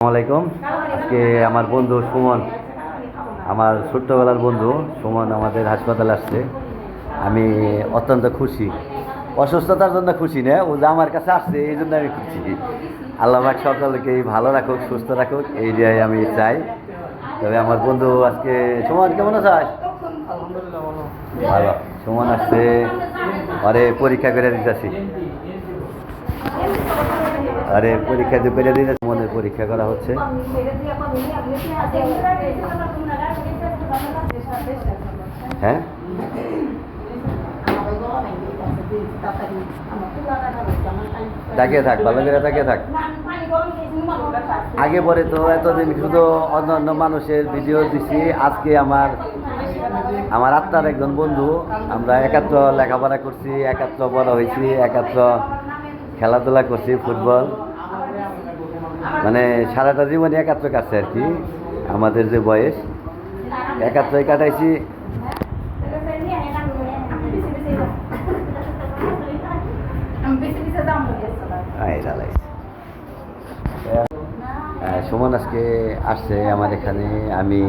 আসসালামাইকুম আজকে আমার বন্ধু সুমন, আমার ছোট্টবেলার বন্ধু সুমন আমাদের হাসপাতালে আসছে। আমি অত্যন্ত খুশি। অসুস্থতার জন্য খুশি না, ও যে আমার কাছে আসছে, এই জন্য আমি খুশি। আল্লাহ পাক সকলকে ভালো রাখুক, সুস্থ রাখুক, এই যে আমি চাই। তবে আমার বন্ধু আজকে, সুমন, কেমন আছো? ভালো। সুমন আসছে আরে পরীক্ষা করে দিতেছি। আরে পরীক্ষা দিয়ে করে দিতে সুমনের পরীক্ষা করা হচ্ছে। হ্যাঁ? তাকিয়ে থাক, ভালো করে তাকিয়ে থাক। আগে পরে তো এতদিন শুধু অন্য অন্য মানুষের ভিডিও দিছি, আজকে আমার আমার আত্মার একজন বন্ধু। আমরা একাত্র লেখাপড়া করছি একাত্র বড় হয়েছি একাত্র খেলাধুলা করছি, ফুটবল। মানে সারাটা জীবনে একাত্র কাটছে আর কি, আমাদের যে বয়স। একাত্রই কাটাইছি। সুমন আজকে আসছে আমার এখানে। আমি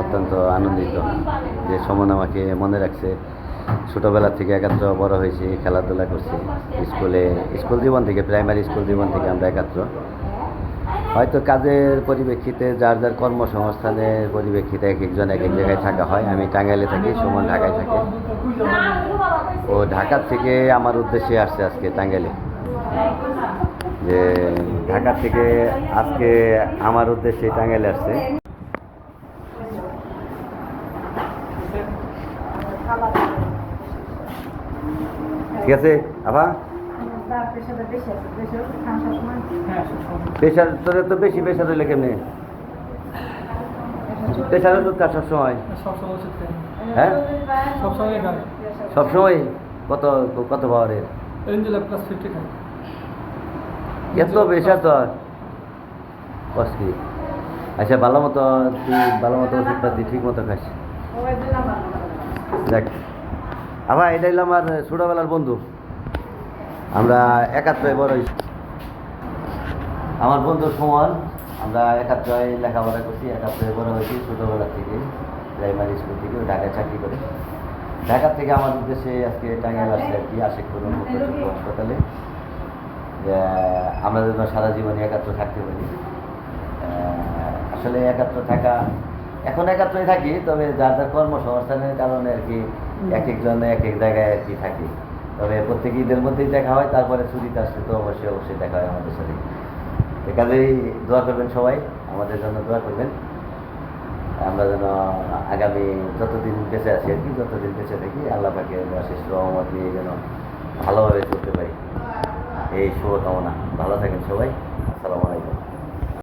অত্যন্ত আনন্দিত যে সুমন আমাকে মনে রাখছে। ছোটোবেলা থেকে একাত্র বড় হয়েছি, খেলাধুলা করছি। স্কুলে, স্কুল জীবন থেকে, প্রাইমারি স্কুল জীবন থেকে আমরা একাত্র। হয়তো কাজের পরিপ্রেক্ষিতে যার যার কর্মসংস্থানের পরিপ্রেক্ষিতে এক একজন এক এক জায়গায় থাকা হয়। আমি টাঙ্গাইলে থাকি, সুমন ঢাকায় থাকে। ও ঢাকার থেকে আমার উদ্দেশ্যে আসছে আজকে টাঙ্গাইলে। যে ঢাকা থেকে আজকে আমার উদ্দেশ্যে টাঙ্গাইলে আসছে। ঠিক আছে? আভা প্রেশার তোর তো বেশি প্রেশার হইলে কেমনি? প্রেশার ওষুধ কাজ সবসময়। হ্যাঁ? সবসময়? কত কত পাওয়ারের এত প্রেশার তোর কষ্ট আচ্ছা ভালো মতো তুই ভালো মতো ওষুধপাতি ঠিক মতো খাস। দেখ। আবার এটা হলো আমার ছোটোবেলার বন্ধু। আমরা একাত্রয় বড় হয়েছি। আমার বন্ধু সমান, আমরা একাত্রয় লেখাপড়া করছি একাত্রয় বড় হয়েছি ছোটোবেলা থেকে প্রাইমারি স্কুল থেকে ঢাকায় চাকরি করে। ঢাকা থেকে আমার উদ্দেশ্যে আজকে টাঙ্গাইল আসছে আর কি আশেখ চক্ষু হাসপাতালে। আমরা যেন সারা জীবনে একাত্র থাকতে পারি। আসলে একাত্র থাকা এখন একাত্রই থাকি তবে যার যার কর্মসংস্থানের কারণে আর কি এক একজন এক এক জায়গায় আর কি থাকি। তবে প্রত্যেক ঈদের মধ্যেই দেখা হয় তারপরে ছুটিতে আসলে তো অবশ্যই অবশ্যই দেখা হয় আমাদের সাথে। এ কাজেই দোয়া করবেন সবাই আমাদের জন্য দোয়া করবেন। আমরা যেন আগামী যতদিন বেঁচে আছি আর কি যতদিন বেঁচে থাকি আল্লাহ পাকে আশিস রহমত নিয়ে যেন ভালোভাবে চলতে পারি। এই শুভকামনা। ভালো থাকেন সবাই। আসসালামু আলাইকুম।